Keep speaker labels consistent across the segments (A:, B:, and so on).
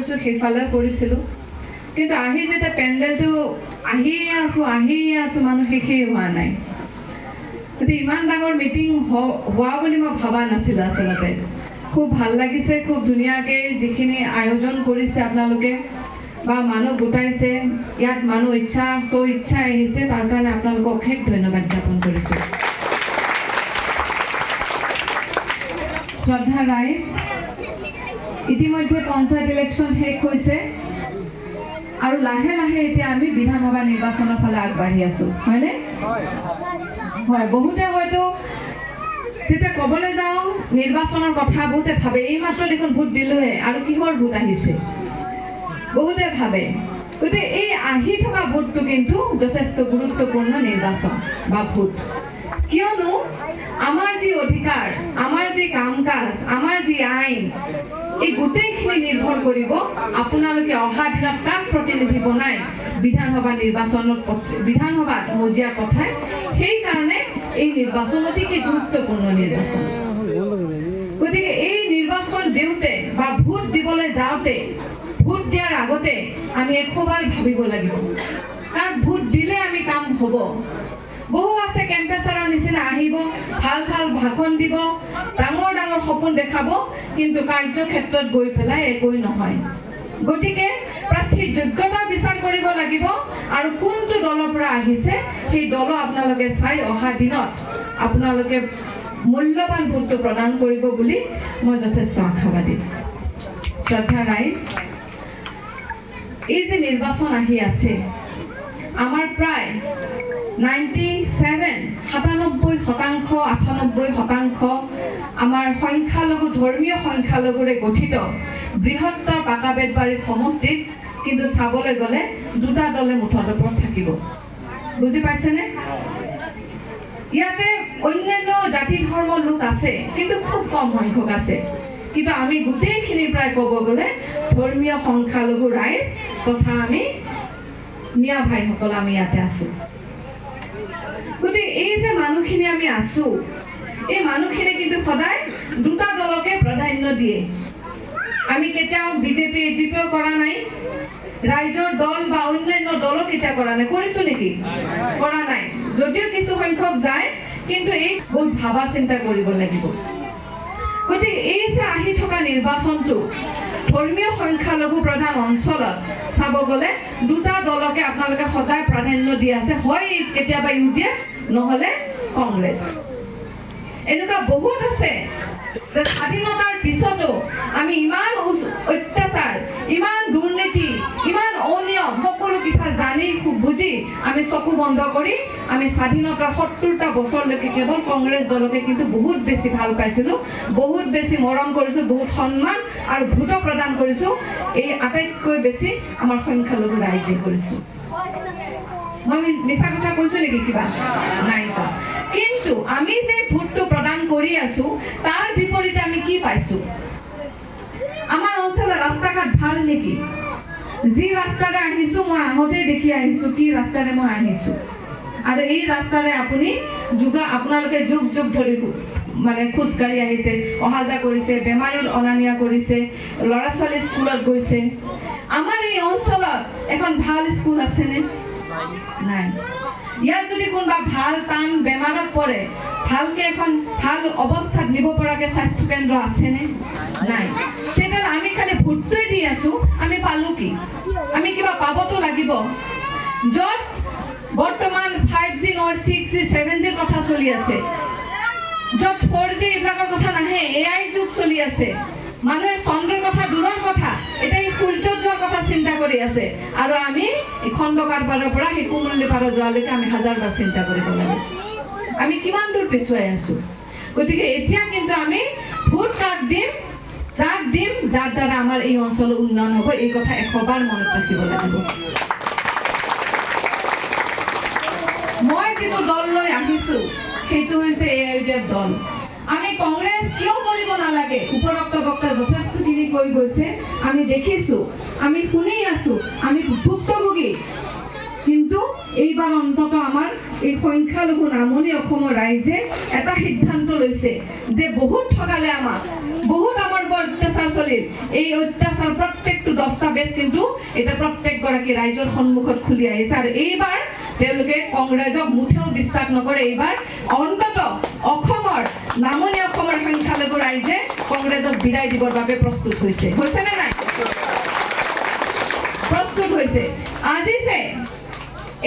A: কৰিছোঁ, সেইফালে কৰিছিলোঁ। কিন্তু আহি যেতিয়া পেণ্ডেলটো আহিয়ে আছোঁ আহিয়ে আছোঁ, মানুহ শেষেই হোৱা নাই। গতিকে ইমান ডাঙৰ মিটিং হোৱা বুলি মই ভবা নাছিলোঁ আচলতে। খুব ভালো লাগিছে, খুব ধুনীয়াকৈ যিখিনি আয়োজন কৰিছে আপোনালোকে বা মানুহ গোটাইছে, ইয়াত মানুহ ইচ্ছা চ ইচ্ছা আহিছে, তাৰ কাৰণে আপোনালোকক অশেষ ধন্যবাদ জ্ঞাপন কৰিছোঁ। শ্ৰদ্ধা ৰাইজ ইতিমধ্যে পঞ্চায়ত ইলেকশ্যন শেষ হৈছে। আৰু লাহে লাহে এতিয়া আমি বিধানসভা নিৰ্বাচনৰ ফালে আগবাঢ়ি আছোঁ। হয়নে? হয়, বহুতে হয়তো যেতিয়া ক'বলৈ যাওঁ, নিৰ্বাচনৰ কথা বহুতে ভাবে। এইমাত্ৰ দেখোন ভোট দিলোহে আৰু কিহৰ ভোট আহিছে? বহুতে ভাবে। গতিকে এই আহি থকা ভোটটো কিন্তু যথেষ্ট গুৰুত্বপূৰ্ণ নিৰ্বাচন বা ভোট। কিয়নো আমাৰ যি অধিকাৰ, আমাৰ যি কাম কাজ, আমাৰ যি আইন এই গোটেইখিনি নিৰ্ভৰ কৰিব আপোনালোকে অহা দিনত কাক প্ৰতিনিধি বনাই বিধানসভা নিৰ্বাচনত বিধানসভাত মজিয়া পঠায়? সেইকাৰণে এই নিৰ্বাচন অতিকে গুৰুত্বপূৰ্ণ নিৰ্বাচন। গতিকে এই নিৰ্বাচন দিওঁতে বা ভোট দিবলৈ যাওঁতে, ভোট দিয়াৰ আগতে আমি এশবাৰ ভাবিব লাগিব। কাক ভোট দিলে আমি কাম হ'ব? বহু আছে কেম্পেচাৰৰ নিচিনা, আহিব, ভালো ভালো ভাষণ দিব, ডাঙৰ ডাঙৰ সপোন দেখাব, কিন্তু কাৰ্যক্ষেত্ৰত গৈ পেলাই একোৱেই নহয়। গতিকে প্ৰাৰ্থীৰ যোগ্যতা বিচাৰ কৰিব লাগিব আৰু কোনটো দলৰ পৰা আহিছে, সেই দলো আপোনালোকে চাই অহা দিনত আপোনালোকে মূল্যৱান ভোটটো প্ৰদান কৰিব বুলি মই যথেষ্ট আশাবাদী। শ্ৰদ্ধা ৰাইজ এই যে নিৰ্বাচন আহি আছে, আমাৰ প্ৰায় নাইণ্টি ছেভেন সাতানব্বৈ শতাংশ আঠানব্বৈ শতাংশ আমাৰ সংখ্যালঘু, ধৰ্মীয় সংখ্যালঘুৰে গঠিত বৃহত্তৰ পাকাবেতবাৰী সমষ্টিত, কিন্তু চাবলৈ গ'লে দুটা দলে মুঠৰ ওপৰত থাকিব। বুজি পাইছেনে? ইয়াতে অন্যান্য জাতি ধৰ্মৰ লোক আছে, কিন্তু খুব কম সংখ্যক আছে। কিন্তু আমি গোটেইখিনিৰ পৰাই ক'ব গ'লে ধৰ্মীয় সংখ্যালঘু ৰাইজ তথা আমি মিয়া ভাইসকল আমি ইয়াতে আছোঁ। গতিকে এই যে মানুহখিনি আমি আছো, এই মানুহখিনি কিন্তু সদায় দুটা দলকে প্ৰাধান্য দিয়ে। আমি কেতিয়াও বিজেপি এজিপিও কৰা নাই, ৰাইজৰ দল বা অন্যান্য দলো কেতিয়া কৰা নাই, কৰিছো নেকি? কৰা নাই। যদিও কিছু সংখ্যক যায়, কিন্তু এই বহুত ভাবা চিন্তা কৰিব লাগিব। গতিকে এই যে আহি থকা নিৰ্বাচনটো ধৰ্মীয় সংখ্যালঘু প্ৰধান অঞ্চলত চাব গ'লে দুটা দলকে আপোনালোকে সদায় প্ৰাধান্য দি আছে। হয় কেতিয়াবা ইউ ডি এফ, নহ'লে কংগ্ৰেছ। এনেকুৱা বহুত আছে যে স্বাধীনতাৰ পিছতো আমি ইমান অত্যাচার অত্যাচাৰ, ইমান সকলো কথা জানি বুজি, আমি চকু বন্ধ কৰি, আমি স্বাধীনতাৰ সত্তৰটা বছৰলৈকে কেৱল কংগ্ৰেছ দলকে কিন্তু বহুত বেছি ভালো পাইছিলোঁ, বহুত বেছি মৰম কৰিছোঁ, বহুত সন্মান আৰু ভোটো প্ৰদান কৰিছোঁ, এই আটাইতকৈ বেছি আমাৰ সংখ্যালঘু ৰাইজে কৰিছোঁ। মই মিছা কথা কৈছো নেকি কিবা? নাই কিন্তু আমি যে ভোটটো প্ৰদান কৰি আছো, তাৰ বিপৰীতে আমি কি পাইছো? আমাৰ অঞ্চলৰ ৰাস্তা ঘাট ভালো নেকি? যি ৰাস্তাৰে আহিছো, মই আহোঁতে দেখি আহিছো কি ৰাস্তাৰে মই আহিছো। আৰু এই ৰাস্তাৰে আপুনি যোগা, আপোনালোকে যুগ যুগ ধৰি মানে খোজকাঢ়ি আহিছে অহা যোৱা কৰিছে বেমাৰী অনা নিয়া কৰিছে ল'ৰা ছোৱালী স্কুলত গৈছে। আমাৰ এই অঞ্চলত এখন ভালো স্কুল আছেনে? নাই। ইয়াত যদি কোনোবা ভালো টান বেমাৰত পৰে, ভালকে এখন ভালো অৱস্থাত নিব পৰাকে স্বাস্থ্য কেন্দ্ৰ আছেনে? নাই। তেতিয়াহ'লে আমি খালি ভোটটোৱে দি আছো, আমি পালো কি? আমি কিবা পাবতো লাগিব। য'ত বৰ্তমান ফাইভ জি নহয় ছিক্স জি ছেভেন জিৰ কথা চলি আছে। য'ত ফ'ৰ জি এইবিলাকৰ কথা নাহে এ আইৰ যুগ চলি আছে। মানুহে চন্দ্ৰৰ কথা, দূৰৰ কথা সূৰ্যত যোৱাৰ কথা চিন্তা কৰি আছে। আৰু আমি খণ্ডকাৰ পাৰৰ পৰা, সেই কুমলী পাৰত যোৱালৈকে আমি হাজাৰবাৰ চিন্তা কৰিব লাগে। আমি কিমান দূৰ পিছুৱাই আছো। গতিকে এতিয়া কিন্তু আমি ভোট কাক দিম, যাক দিম, যাৰ দ্বাৰা আমাৰ এই অঞ্চলৰ উন্নয়ন হ'ব, এই কথা এশবাৰ মনত ৰাখিব লাগিব। মই যিটো দল লৈ আহিছো, সেইটো হৈছে এ আই ডি এফ দল। আমি কংগ্ৰেছ কিয় কৰিব নালাগে? উপৰোক্ত যথেষ্ট যথেষ্টখিনি কৈ গৈছে। আমি দেখিছোঁ, আমি শুনি আছো, আমি ভুক্তভোগী। কিন্তু এইবাৰ অন্তত আমাৰ এই সংখ্যালঘু নামনি অসমৰ ৰাইজে এটা সিদ্ধান্ত লৈছে যে বহুত ঠগালে আমাক। বহুত আমাৰ ওপৰত অত্যাচাৰ চলিল এই অত্যাচাৰ প্ৰত্যেকটো দহটা বাগেজ কিন্তু এতিয়া প্ৰত্যেকগৰাকী ৰাইজৰ সন্মুখত খুলি আহিছে। আৰু এইবাৰ তেওঁলোকে কংগ্ৰেছক মুঠেও বিশ্বাস নকৰে। এইবাৰ অন্তত অসমৰ, নামনি অসমৰ সংখ্যালঘু ৰাইজে কংগ্ৰেছক বিদায় দিবৰ বাবে প্ৰস্তুত হৈছে। হৈছেনে নাই? প্ৰস্তুত হৈছে। আজি যে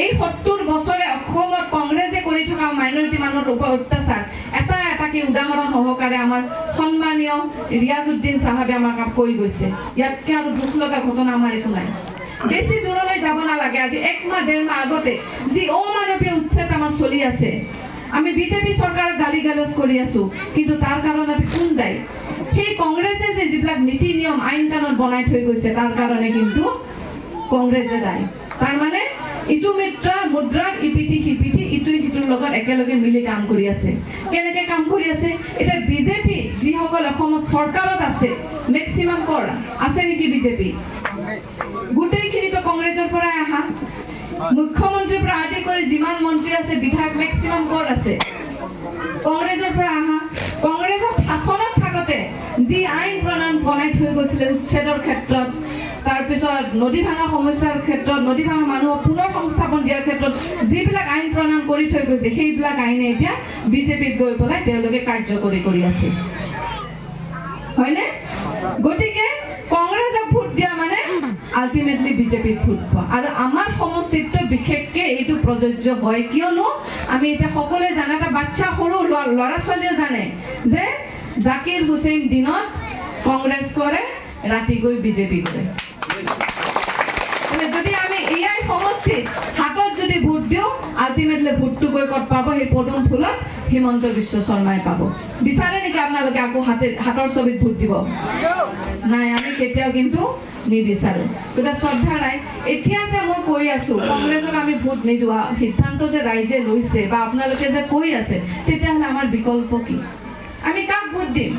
A: এই সত্তৰ বছৰে অসমত কংগ্ৰেছে কৰি থকা মাইনৰিটি মানুহৰ ওপৰত অত্যাচাৰ। এটা এটাকে উদাহৰণ সহকাৰে আমাৰ সন্মানীয় ৰিয়াজুদ্দিন চাহাবে আমাক কৈ গৈছে। ইয়াতকে আৰু দুখ লগা ঘটনা আমাৰ একো নাই। বেছি দূৰলৈ যাব নালাগে। আজি এক মাহ ডেৰ মাহ আগতে যি অমানৱীয় উচ্ছেদ আমাৰ চলি আছে। আমি বিজেপি চৰকাৰক গালি গালাজ কৰি আছো। কিন্তু তাৰ কাৰণত কোন দায়ী? সেই কংগ্ৰেছে যে যিবিলাক নীতি নিয়ম, আইন কানুন বনাই থৈ গৈছে, তাৰ কাৰণে কিন্তু কংগ্ৰেছে দায়ী। তাৰমানে ইটো মিত্ৰা, মুদ্ৰা, ইপিঠি, সিপিঠি, ইটোৱে সিটোৰ লগত একেলগে মিলি কাম কৰি আছে। কেনেকে কাম কৰি আছে? এতিয়া বিজেপি যিসকল অসমত চৰকাৰত আছে মেক্সিমাম কৰ? আছে নেকি বিজেপি? গোটেইখিনিতো কংগ্ৰেছৰ পৰাই আহা। মুখ্যমন্ত্ৰীৰ পৰা আদি কৰি যিমান মন্ত্ৰী আছে, বিধায়ক মেক্সিমাম কৰ আছে? কংগ্ৰেছৰ পৰা আহা। কংগ্ৰেছৰ শাসনত থাকোতে যি আইন প্ৰণয়ন বনাই থৈ গৈছিলে উচ্ছেদৰ ক্ষেত্ৰত তাৰপিছত নদী ভাঙা সমস্যাৰ ক্ষেত্ৰত, নদী ভাঙা মানুহক পুনৰ সংস্থাপন দিয়াৰ ক্ষেত্ৰত যিবিলাক আইন প্ৰণয়ন কৰি থৈ গৈছে, সেইবিলাক আইনে এতিয়া বিজেপিত গৈ পেলাই তেওঁলোকে কাৰ্যকৰী কৰি আছে। হয়নে? গতিকে কংগ্ৰেছক ভোট দিয়া মানে আল্টিমেটলি বিজেপিত ভোট পোৱা। আৰু আমাৰ সমষ্টিতটো বিশেষকৈ এইটো প্ৰযোজ্য হয় কিয়নো আমি এতিয়া সকলোৱে জানে এটা বাচ্চা সৰু ল'ৰা ছোৱালীয়েও জানে যে জাকিৰ হুছেইন দিনত কংগ্ৰেছ কৰে, ৰাতি গৈ বিজেপি কৰে মানে যদি আমি এয়াই সমষ্টিত হাতত যদি ভোট দিওঁ আল্টিমেটলি ভোটটো গৈ ক'ত পাব, সেই পদুম ফুলত হিমন্ত বিশ্ব শৰ্মাই পাব। বিচাৰে নেকি আপোনালোকে আকৌ হাতে হাতৰ ছবিত ভোট দিব? নাই, আমি কেতিয়াও কিন্তু নিবিচাৰো। গতিকে শ্ৰদ্ধা ৰাইজ, এতিয়া যে মই কৈ আছো কংগ্ৰেছক আমি ভোট নিদিওঁ সিদ্ধান্ত যে ৰাইজে লৈছে বা আপোনালোকে যে কৈ আছে, তেতিয়াহ'লে আমাৰ বিকল্প কি? আমি কাক ভোট দিম?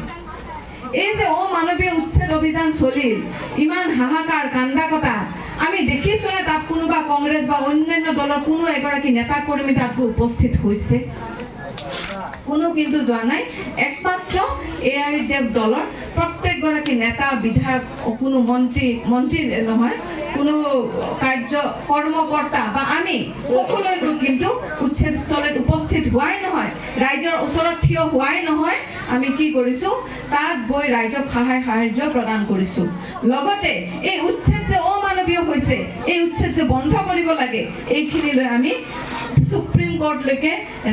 A: এই যে ও মানবীয় উচ্ছেদ অভিযান চলিল, ইমান হাহাকার কান্দা কটা আমি দেখিছোনে তাত কোনোবা কংগ্ৰেছ বা অন্যান্য দলৰ কোনো এগৰাকী নেতা কৰ্মী তাত উপস্থিত হৈছে। কোনো কিন্তু যোৱা নাই। একমাত্ৰ এ আই ডি এফ দলৰ প্ৰত্যেকগৰাকী নেতা, বিধায়ক কোনো মন্ত্ৰী মন্ত্ৰী নহয়, কোনো কাৰ্য কৰ্মকৰ্তা বা আমি সকলোৱে কিন্তু উচ্ছেদস্থলীত উপস্থিত হোৱাই নহয়, ৰাইজৰ ওচৰত থিয় হোৱাই নহয়, আমি কি কৰিছো, তাত গৈ ৰাইজক সহায় সাহাৰ্য প্ৰদান কৰিছো। লগতে এই উচ্ছেদ যে অমানৱীয় হৈছে, এই উচ্ছেদ যে বন্ধ কৰিব লাগে, এইখিনিলৈ আমি সুপ্ৰিম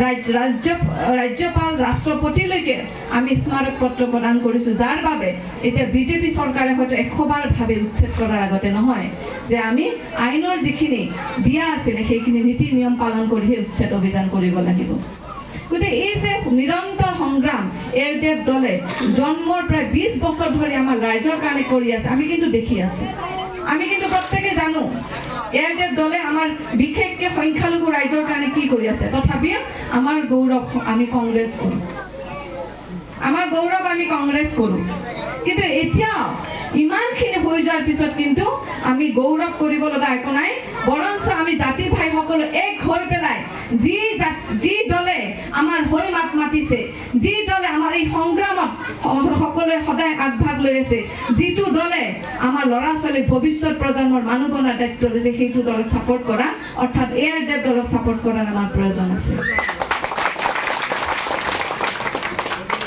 A: ৰাজ্য ৰাজ্যপাল, ৰাষ্ট্ৰপতিলৈকে আমি স্মাৰক পত্ৰ প্ৰদান কৰিছোঁ। যাৰ বাবে এতিয়া বিজেপি চৰকাৰে হয়তো এশবাৰ ভাবে উচ্ছেদ কৰাৰ আগতে নহয়, যে আমি আইনৰ যিখিনি দিয়া আছিলে, সেইখিনি নীতি নিয়ম পালন কৰিহে উচ্ছেদ অভিযান কৰিব লাগিব। গতিকে এই যে নিৰন্তৰ সংগ্ৰাম এ ডি এফ দলে জন্মৰ প্ৰায় বিছ বছৰ ধৰি আমাৰ ৰাইজৰ কাৰণে কৰি আছে, আমি কিন্তু দেখি আছো। আমি কিন্তু প্রত্যেকে জানো এয়ারটেল দলে আমার বিশেষকে সংখ্যালঘু ৰাইজৰ কাৰণে কি কৰি আছে? তথাপিও আমাৰ গৌৰৱ আমি কংগ্ৰেছ কৰোঁ। আমাৰ গৌৰৱ আমি কংগ্ৰেছ কৰোঁ। কিন্তু এতিয়া ইমানখিনি হৈ যোৱাৰ পিছত কিন্তু আমি গৌৰৱ কৰিব লগা একো নাই। বৰঞ্চ আমি জাতি ভাই সকলো এক হৈ পেলাই যি যি দলে আমাৰ হৈ মাত মাতিছে, যি দলে আমাৰ এই সংগ্ৰামত সকলোৱে সদায় আগভাগ লৈ আছে, যিটো দলে আমাৰ ল'ৰা ছোৱালীক ভৱিষ্যত প্ৰজন্মৰ মানুহ বনোৱাৰ দায়িত্ব লৈছে, সেইটো দলক ছাপোৰ্ট কৰা, অৰ্থাৎ এ আই ডি এফ দলক ছাপোৰ্ট কৰাৰ আমাৰ প্ৰয়োজন আছে।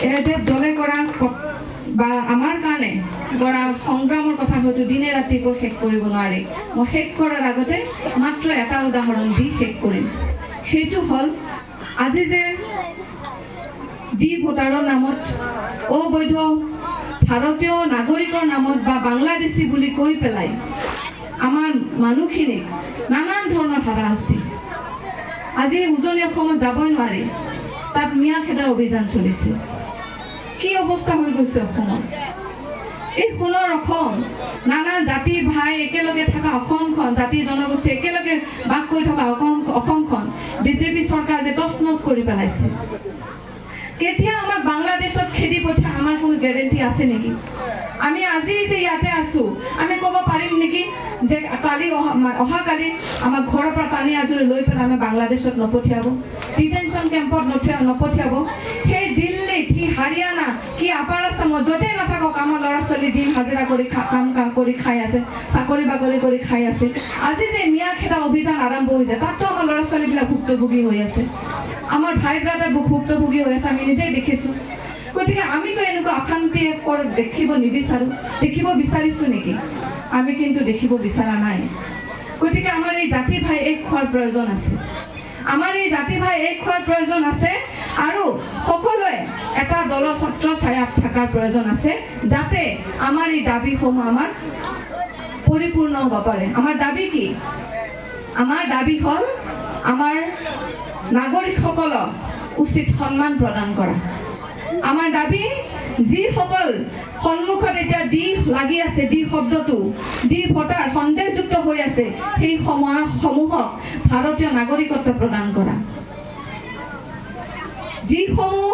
A: এয়াৰটেল দলে কৰা বা আমাৰ কাৰণে কৰা সংগ্ৰামৰ কথা হয়তো দিনে ৰাতিকৈ শেষ কৰিব নোৱাৰি। মই শেষ কৰাৰ আগতে মাত্ৰ এটা উদাহৰণ দি শেষ কৰিম। সেইটো হ'ল, আজি যে ডি ভোটাৰৰ নামত, অবৈধ ভাৰতীয় নাগৰিকৰ নামত বা বাংলাদেশী বুলি কৈ পেলাই আমাৰ মানুহখিনিক নানান ধৰণৰ হাৰাশাস্তি। আজি উজনি অসমত যাবই নোৱাৰি। তাত মিয়া খেদাৰ অভিযান চলিছে কি অৱস্থা হৈ গৈছে এই অসম, নানা জাতি ভাই একেলগে থকা অসমখন, জাতি জনগোষ্ঠী একেলগে বাস কৰি থকা অসম অসমখন বিজেপি চৰকাৰ যে তছ নছ কৰি পেলাইছে। কেতিয়া আমাক বাংলাদেশত খেদি পঠিয়াই আমাৰ কোনো গেৰেণ্টি আছে নেকি? আমি আজি যে ইয়াতে আছো, আমি ক'ব পাৰিম নেকি যে কালি অহাকালি আমাক ঘৰৰ পৰা টানি আজৰি লৈ পেলাই আমি বাংলাদেশত নপঠিয়াব ডিটেনশ্যন কেম্পত নপঠিয়াব। সেই হাৰিয়ানা, কি আপাৰ আছামত য'তেই নাথাকক, আমাৰ ল'ৰা ছোৱালী দিন হাজিৰা কৰি কাম কাম কৰি খাই আছে, চাকৰি বাকৰি কৰি খাই আছে। আজি যে মিয়া খেদা অভিযান আৰম্ভ হৈছে তাতো আমাৰ ল'ৰা ছোৱালীবিলাক ভুক্তভোগী হৈ আছে। আমাৰ ভাই ব্ৰাদাৰ ভুক্তভোগী হৈ আছে, আমি নিজেই দেখিছোঁ। গতিকে আমিতো এনেকুৱা অশান্তি দেখিব নিবিচাৰোঁ। দেখিব বিচাৰিছোঁ নেকি? আমি কিন্তু দেখিব বিচৰা নাই। গতিকে আমাৰ এই জাতি ভাই এক খোৱাৰ প্ৰয়োজন আছে। আমাৰ এই জাতি ভাই এক খোৱাৰ প্ৰয়োজন আছে আৰু সকলোৱে এটা দলৰ ছত্ৰ ছায়াত থকাৰ প্ৰয়োজন আছে, যাতে আমাৰ এই দাবীসমূহ আমাৰ পৰিপূৰ্ণ হ'ব পাৰে। আমাৰ দাবি কি? আমাৰ দাবি হ'ল আমাৰ নাগৰিকসকলক উচিত সন্মান প্ৰদান কৰা। আমাৰ দাবি, যিসকল সন্মুখত এতিয়া দি লাগি আছে, দি শব্দটো, দি ভোটাৰ সন্দেহযুক্ত হৈ আছে, সেই সময় সময়সমূহক ভাৰতীয় নাগৰিকত্ব প্ৰদান কৰা। যিসমূহ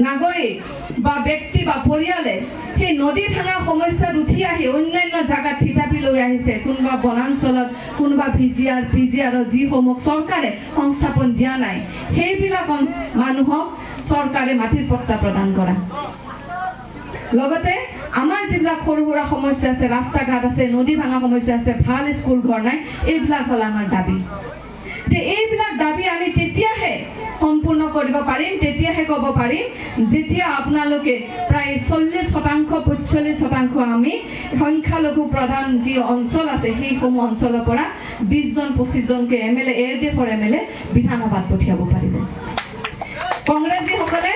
A: নাগৰিক বা ব্যক্তি বা পৰিয়ালে সেই নদী ভাঙা সমস্যাত উঠি আহি অন্যান্য জাগাত থিতাপি লৈ আহিছে। কোনোবা বনাঞ্চলত, কোনোবা ভিজিআৰ পিজিআৰত যিসমূহ চৰকাৰে সংস্থাপন দিয়া নাই, সেইবিলাক অন- মানুহক চৰকাৰে মাটিৰ পট্টা প্ৰদান কৰা। লগতে আমাৰ যিবিলাক সৰু সুৰা সমস্যা আছে ৰাস্তা ঘাট আছে, নদী ভাঙা সমস্যা আছে, ভালো স্কুল ঘৰ নাই, এইবিলাক হ'ল আমাৰ দাবি। এইবিলাক দাবি আমি তেতিয়াহে সম্পূৰ্ণ কৰিব পাৰিম, তেতিয়াহে ক'ব পাৰিম, যেতিয়া আপোনালোকে প্ৰায় চল্লিছ শতাংশ পঞ্চল্লিছ শতাংশ আমি সংখ্যালঘু প্ৰধান যি অঞ্চল আছে, সেইসমূহ অঞ্চলৰ পৰা বিছজন পঁচিছজনকৈ M L A A D এফৰ এম এল এ বিধানসভাত পঠিয়াব পাৰিব। কংগ্ৰেছীসকলে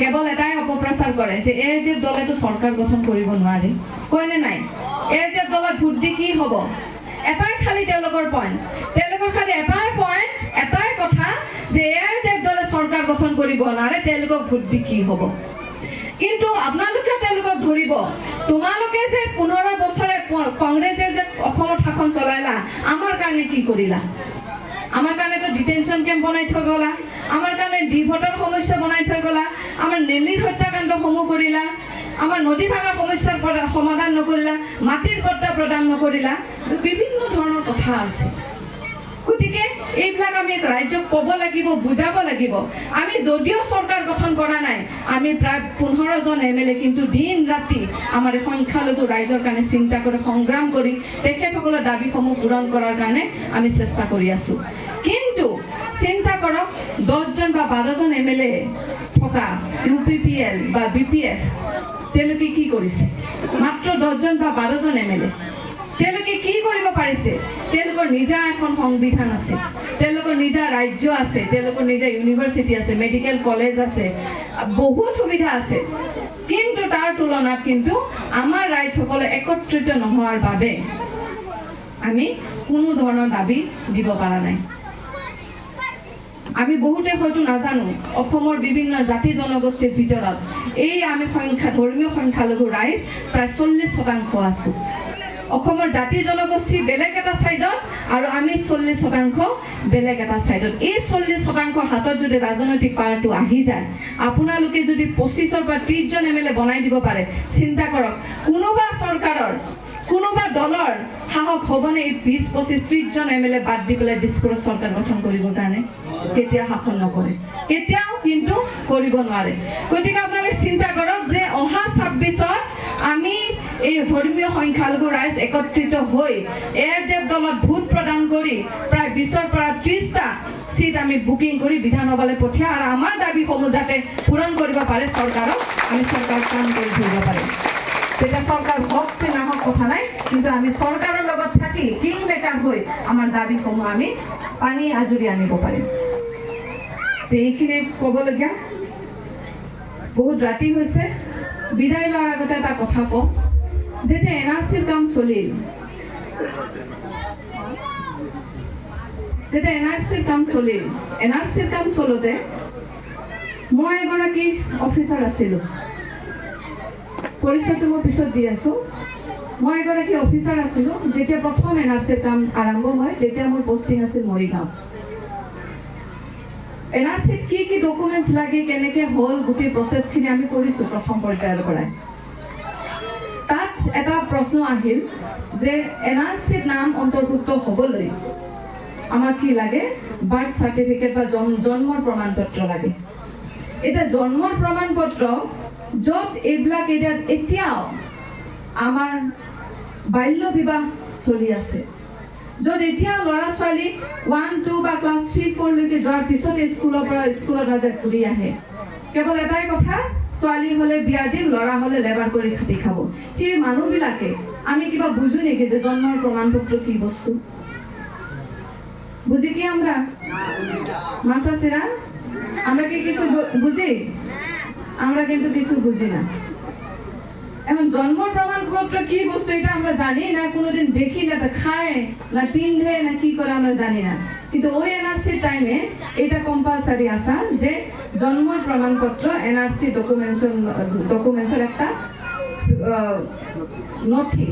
A: কেৱল এটাই অপপ্ৰচাৰ কৰে যে এ ডি এফ দলেতো চৰকাৰ গঠন কৰিব নোৱাৰে। কয়নে নাই? এ ডি এফ দলত ভোট দি কি হ'ব? এটাই খালি তেওঁলোকৰ পইণ্ট তেওঁলোকৰ খালি এটাই কৰিব নোৱাৰে তেওঁলোকক ভোট দি কি হ'ব? কিন্তু আপোনালোকে তেওঁলোকক ধৰিব। তোমালোকে যে পোন্ধৰ বছৰে কংগ্ৰেছে যে অসমত শাসন চলাইলা, আমাৰ কাৰণে কি কৰিলা? আমাৰ কাৰণেতো ডিটেনশ্যন কেম্প বনাই থৈ গ'লা, আমাৰ কাৰণে ডি ভোটৰ সমস্যা বনাই থৈ গ'লা, আমাৰ নেল্লিৰ হত্যাকাণ্ডসমূহ কৰিলা, আমাৰ নদী ভাঙাৰ সমস্যাৰ সমাধান নকৰিলা, মাটিৰ পট্টা প্ৰদান নকৰিলা বিভিন্ন ধৰণৰ কথা আছে। এইবিলাক আমি ৰাজ্যক ক'ব লাগিব, বুজাব লাগিব। আমি যদিও চৰকাৰ গঠন কৰা নাই, আমি প্ৰায় পোন্ধৰজন এম এল এ, কিন্তু দিন ৰাতি আমাৰ সংখ্যালঘু ৰাইজৰ কাৰণে চিন্তা কৰি, সংগ্ৰাম কৰি, তেখেতসকলৰ দাবীসমূহ পূৰণ কৰাৰ কাৰণে আমি চেষ্টা কৰি আছোঁ। কিন্তু চিন্তা কৰক, দহজন বা বাৰজন এম এল এ থকা ইউ পি পি এল বা বি পি এফ তেওঁলোকে কি কৰিছে? মাত্ৰ দহজন বা বাৰজন এম এল এ। তেওঁলোকে কি কৰিব পাৰিছে? তেওঁলোকৰ নিজা এখন সংবিধান আছে। তেওঁলোকৰ নিজা ৰাজ্য আছে। তেওঁলোকৰ নিজা ইউনিভাৰ্চিটি আছে, মেডিকেল কলেজ আছে। বহুত সুবিধা আছে। কিন্তু তাৰ তুলনাত কিন্তু আমাৰ ৰাইজসকলে একত্ৰিত নোহোৱাৰ বাবে আমি কোনো ধৰণৰ দাবি দিব পৰা নাই। আমি বহুতে হয়তো নাজানো, অসমৰ বিভিন্ন জাতি জনগোষ্ঠীৰ ভিতৰত এই আমি সংখ্যা, ধৰ্মীয় সংখ্যালঘু ৰাইজ প্ৰায় চল্লিছ শতাংশ আছোঁ। অসমৰ জাতি জনগোষ্ঠী বেলেগ এটা ছাইডত আৰু আমি চল্লিছ শতাংশ বেলেগ এটা ছাইডত। এই চল্লিছ শতাংশৰ হাতত যদি ৰাজনৈতিক পাৱাৰটো আহি যায়, আপোনালোকে যদি পঁচিছৰ পৰা ত্ৰিছজন এম এল এ বনাই দিব পাৰে, চিন্তা কৰক, কোনোবা চৰকাৰৰ, কোনোবা দলৰ সাহস হ'বনে এই বিছ, পঁচিছ, ত্ৰিছজন এম এল এ বাদ দি পেলাই দিছপুৰত চৰকাৰ গঠন কৰিবৰ কাৰণে? কেতিয়া শাসন নকৰে। কেতিয়াও কিন্তু কৰিব নোৱাৰে। গতিকে আপোনালোকে চিন্তা কৰক যে অহা ছাব্বিছত আমি এই ধৰ্মীয় সংখ্যালঘু ৰাইজ একত্ৰিত হৈ এয়াৰ ডেভ দলত ভোট প্ৰদান কৰি প্ৰায় বিছৰ পৰা ত্ৰিছটা চিট আমি বুকিং কৰি বিধানসভালৈ পঠিয়াওঁ আৰু আমাৰ দাবীসমূহ যাতে পূৰণ কৰিব পাৰে, চৰকাৰক আমি চৰকাৰ কাম কৰি ধৰিব পাৰিম। তেতিয়া চৰকাৰ হওক চে কথা নাই, কিন্তু আমি চৰকাৰৰ লগত থাকি কিং মেকাৰ হৈ আমাৰ দাবীসমূহ আমি পানী আজৰি আনিব পাৰিম। এইখিনি ক'বলগীয়া। বহুত ৰাতি হৈছে। বিদায় লোৱাৰ আগতে এটা কথা কওঁ, যেতিয়া এন আৰ কাম চলিল, যেতিয়া এন আৰ কাম চলিল, এন আৰ কাম চলোতে মই এগৰাকী অফিচাৰ আছিলোঁ। পৰিচয়টো মই পিছত দি আছোঁ। মই এগৰাকী অফিচাৰ আছিলোঁ, যেতিয়া প্ৰথম এন আৰ কাম আৰম্ভ হয়, তেতিয়া মোৰ পষ্টিং আছিল মৰিগাঁও। এন আৰ চিত কি কি ডকুমেণ্টছ লাগে কেনেকৈ হ'ল গোটেই প্ৰচেছখিনি আমি কৰিছোঁ প্ৰথম পৰ্যায়ৰ পৰাই তাত এটা প্ৰশ্ন আহিল যে এন আৰ চিত নাম অন্তৰ্ভুক্ত হ'বলৈ আমাক কি লাগে বাৰ্থ চাৰ্টিফিকেট বা জন- জন্মৰ প্ৰমাণ পত্ৰ লাগে। এতিয়া জন্মৰ প্ৰমাণ পত্ৰ য'ত এইবিলাক এৰিয়াত এতিয়াও আমাৰ বাল্য বিবাহ চলি আছে। য'ত এতিয়া ল'ৰা ছোৱালী ওৱান টু বা ক্লাছ থ্ৰী ফ'ৰলৈকে যোৱাৰ পিছতে স্কুলৰ পৰা স্কুলত নাযায় ঘূৰি আহে। কেৱল এটাই কথা, ছোৱালী হ'লে বিয়া দিম ল'ৰা হ'লে লেবাৰ কৰি খাটি খাব। সেই মানুহবিলাকে, আমি কিবা বুজো নেকি যে জন্মৰ প্ৰমাণপত্ৰ কি বস্তু? বুঝি কি আমরা? মাসাসিরা আমরা কি কিছু বুঝি আমরা কিন্তু কিছু বুঝি না। এখন জন্ম প্রমাণপত্র কি বস্তু এটা আমরা জানি না, কোনোদিন দেখি না, তা খায় না, পিন্ধে না কি করে আমরা জানি না। কিন্তু ওই এনআরসি টাইমে এটা কম্পালসারি আসা যে জন্ম প্রমাণপত্র, এনআরসি ডকুমেন্টসন ডকুমেন্টসের একটা নথি,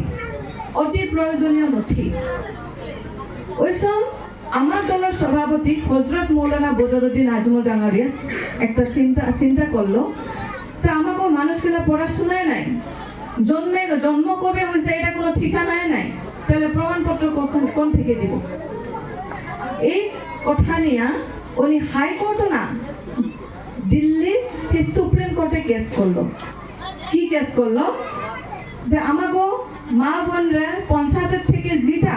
A: অতি প্রয়োজনীয় নথি। ওই সময় আমার দলের সভাপতি হজরত মৌলানা বদরুদ্দিন আজমল ডাঙারিয়া একটা চিন্তা চিন্তা করল যে আমাকে মানুষগুলো পড়াশোনায় নাই। জন্মে জন্ম কবে হয়েছে, এটা কোনো ঠিকানায় নাই। তাহলে প্রমাণপত্র কখন কোন থেকে দিব? এই কথা নিয়ে উনি হাইকোর্টও না, দিল্লি সুপ্রিম কোর্টে কেস করল। কি কেস করল? যে আমাগো মা বোনরা পঞ্চায়েতের থেকে যেটা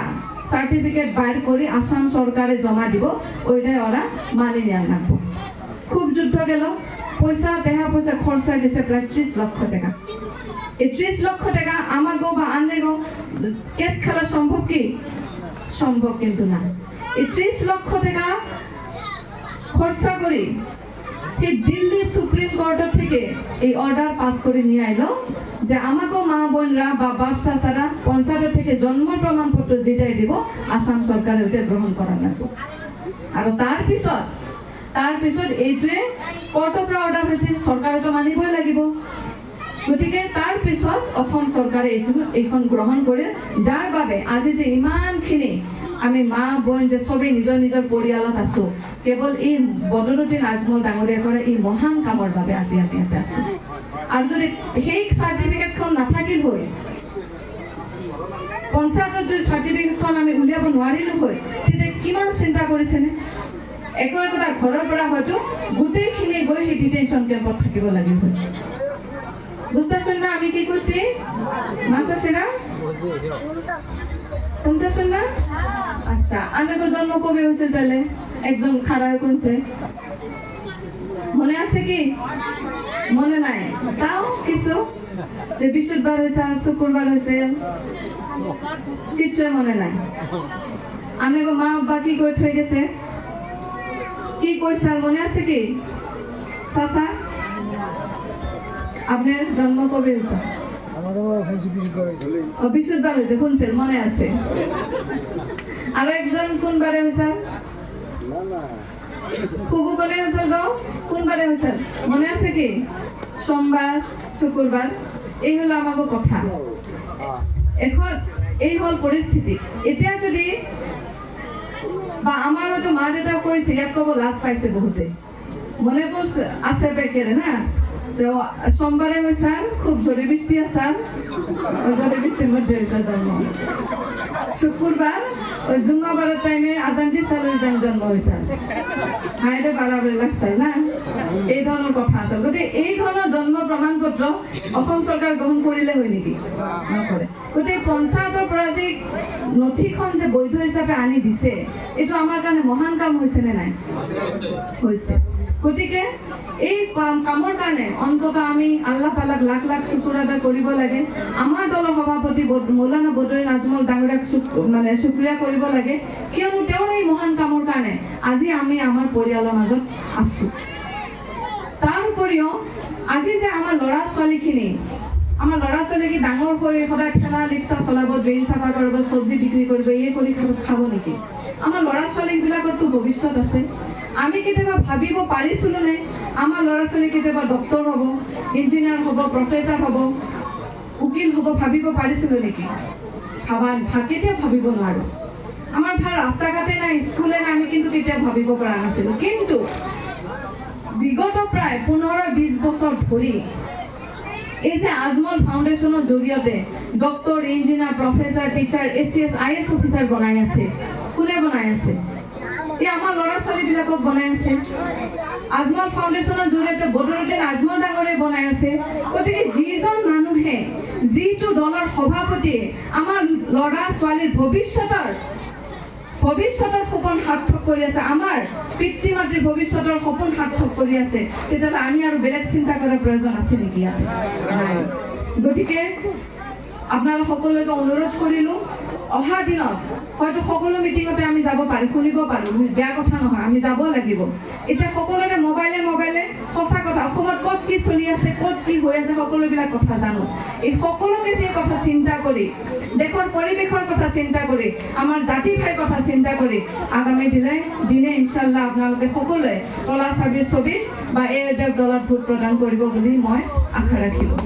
A: সার্টিফিকেট বাইর করে আসাম সরকারে জমা দিব, ওইটাই ওরা মানি নিয়ে রাখব খুব যুদ্ধ গেল। পয়সা, দেহা পয়সা খরচা গেছে প্রায় ত্রিশ লক্ষ টাকা। এই ত্রিশ লক্ষ টাকা আমাগো বা আনেগো কেস খেলা সম্ভব কি? সম্ভব কিন্তু না। এই ত্রিশ লক্ষ টাকা খরচা করি সেই দিল্লি সুপ্রিম কোর্টের থেকে এই অর্ডার পাস করে নিয়ে আইলো যে আমাকেও মা বোনরা বা বাপ চাচারা পঞ্চায়েতের থেকে জন্ম প্রমাণপত্র যেটাই দিব, আসাম সরকারে ওইটা গ্রহণ করা লাগবে। আৰু তাৰ পিছত তাৰ পিছত এইটোৱে কোৰ্টৰ পৰা অৰ্ডাৰ হৈছে চৰকাৰেতো মানিবই লাগিব। গতিকে তাৰ পিছত অসম চৰকাৰে এইখন এইখন গ্ৰহণ কৰে, যাৰ বাবে আজি যে ইমানখিনি আমি মা, বোন যে চবেই নিজৰ নিজৰ পৰিয়ালত আছো, কেৱল এই বদৰুদ্দিন আজমল ডাঙৰীয়া কৰা এই মহান কামৰ বাবে আজি আমি ইয়াতে আছো। আৰু যদি সেই চাৰ্টিফিকেটখন নাথাকিল হৈ পঞ্চায়তত যদি চাৰ্টিফিকেটখন আমি উলিয়াব নোৱাৰিলো হয়, তেতিয়া কিমান চিন্তা কৰিছেনে? একো একোটা ঘৰৰ পৰা হয়তো গোটেইখিনি গৈ সেই ডিটেনশ্যন কেম্পত থাকিব লাগিল হয়। বুঝতেছেন না আমি কি করছি? মাসাসিরা শুনতেছেন না? আচ্ছা আনেগো জন্ম কবে হয়েছিল তাহলে? একজন খারাপ কোনছে মনে আছে কি? মনে নাই। তাও কিছু? যে বৃহস্পতিবার হয়েছে শুক্রবার হয়েছে। কিছুই মনে নাই। আনেগো মা, আব্বা কি কৈ থৈ গেছে? কি কৈছা মনে আছে কি? চাচা? আপনার জন্ম কবে হয়েছে? শুনছেন মনে আছে? আর একজন কোন বারে হয়েছে?
B: না না।
A: ফুবু কোনে হয়েছে গো? কোন বারে হয়েছে? মনে আছে কি? সোমবার শুক্রবার এই হলো আমাকে কথা। এখন এই হল পরিস্থিতি। এতিয়া যদি বা আমার হয়তো মা দেউতা কৈছে ইয়াত ক'ব লাজ পাইছে বহুতে। মনে পড়ছে আছে বেকেৰে না তো সোমবাৰে হৈছিল খুব ঝড়ি বৃষ্টি আছিল ওই ঝড়ি বৃষ্টির মধ্যে হয়েছে জন্ম। শুক্রবার, ওই জুম্মাবারের টাইমে আজান দিছিল ওই টাইম জন্ম হয়েছিল হাইডে বাড়াবাড়ি লাগছিল না? এই ধৰণৰ কথা আছে। গতিকে এই ধৰণৰ জন্ম প্ৰমাণপত্ৰ অসম চৰকাৰ গ্ৰহণ কৰিলে হয় নেকি? নকৰে গতিকে পঞ্চায়তৰ পৰা যে নথিখন যে বৈধ হিচাপে আনি দিছে, এইটো আমাৰ কাৰণে মহান কাম হৈছে নে নাই? হৈছে। গতিকে এই কামৰ কাৰণে অন্তত আমি আল্লাহ তালাক লাখ লাখ শুকুৰ আদা কৰিব লাগে। আমাৰ দলৰ সভাপতি মৌলানা বদৰুদ্দিন আজমল ডাঙৰীয়াক শুক- মানে শুক্ৰিয়া কৰিব লাগে। কিয়নো তেওঁৰ এই মহান কামৰ কাৰণে আজি আমি আমাৰ পৰিয়ালৰ মাজত আছো। তাৰ উপৰিও আজি যে আমাৰ ল'ৰা ছোৱালীখিনি আমাৰ ল'ৰা ছোৱালী কি ডাঙৰ হৈ সদায় ঠেলা ৰিক্সা চলাব ড্ৰেইন চাফা কৰিব, চব্জি বিক্ৰী কৰিব, এই কৰি খাব নেকি? আমাৰ ল'ৰা ছোৱালীবিলাকৰতো ভৱিষ্যত আছে। আমি কেতিয়াবা ভাবিব পাৰিছিলোঁ নে আমাৰ ল'ৰা ছোৱালী কেতিয়াবা ডক্তৰ হ'ব, ইঞ্জিনিয়াৰ হ'ব প্ৰফেচাৰ হ'ব, উকিল হ'ব ভাবিব পাৰিছিলোঁ নেকি? ভাবা কেতিয়াও ভাবিব নোৱাৰোঁ। আমাৰ ভালো ৰাস্তা ঘাটে নাই, স্কুলে নাই, আমি কিন্তু কেতিয়াও ভাবিব পৰা নাছিলোঁ। কিন্তু বিগত প্ৰায় পোন্ধৰ বিছ বছৰ ধৰি এই যে আজমল ফাউণ্ডেশ্যনৰ জৰিয়তে doctor engineer professor teacher A C S, I S officer বনাই আছে। কোনে বনাই আছে। এই আমাৰ ল'ৰা ছোৱালীবিলাকক বনাই আছে। আজমল ফাউণ্ডেশ্যনৰ জৰিয়তে বদৰুদ্দিন আজমল ডাঙৰে বনাই আছে। গতিকে যিজন মানুহে যিটো দলৰ সভাপতিয়ে আমাৰ ল'ৰা ছোৱালীৰ ভৱিষ্যতৰ ভৱিষ্যতৰ সপোন সাৰ্থক কৰি আছে, আমাৰ পিতৃ মাতৃৰ ভৱিষ্যতৰ সপোন সাৰ্থক কৰি আছে, তেতিয়াহ'লে আমি আৰু বেলেগ চিন্তা কৰাৰ প্ৰয়োজন আছে নেকি ইয়াত? গতিকে, আপোনালোক সকলোকে অনুৰোধ কৰিলোঁ, অহা দিনত হয়তো সকলো মিটিঙতে আমি যাব পাৰোঁ, শুনিব পাৰোঁ বেয়া কথা নহয়, আমি যাব লাগিব। এতিয়া সকলোৰে মোবাইলে মোবাইলে, সঁচা কথা, অসমত ক'ত কি চলি আছে, ক'ত কি হৈ আছে, সকলোবিলাক কথা জানো। এই সকলোকে সেই কথা চিন্তা কৰি, দেশৰ পৰিৱেশৰ কথা চিন্তা কৰি, আমাৰ জাতি ভাইৰ কথা চিন্তা কৰি, আগামী দিনে দিনে ইনশাল্লাহ আপোনালোকে সকলোৱে কলা চাবিৰ ছবিত বা এই দলত ভোট প্ৰদান কৰিব বুলি মই আশা ৰাখিলোঁ।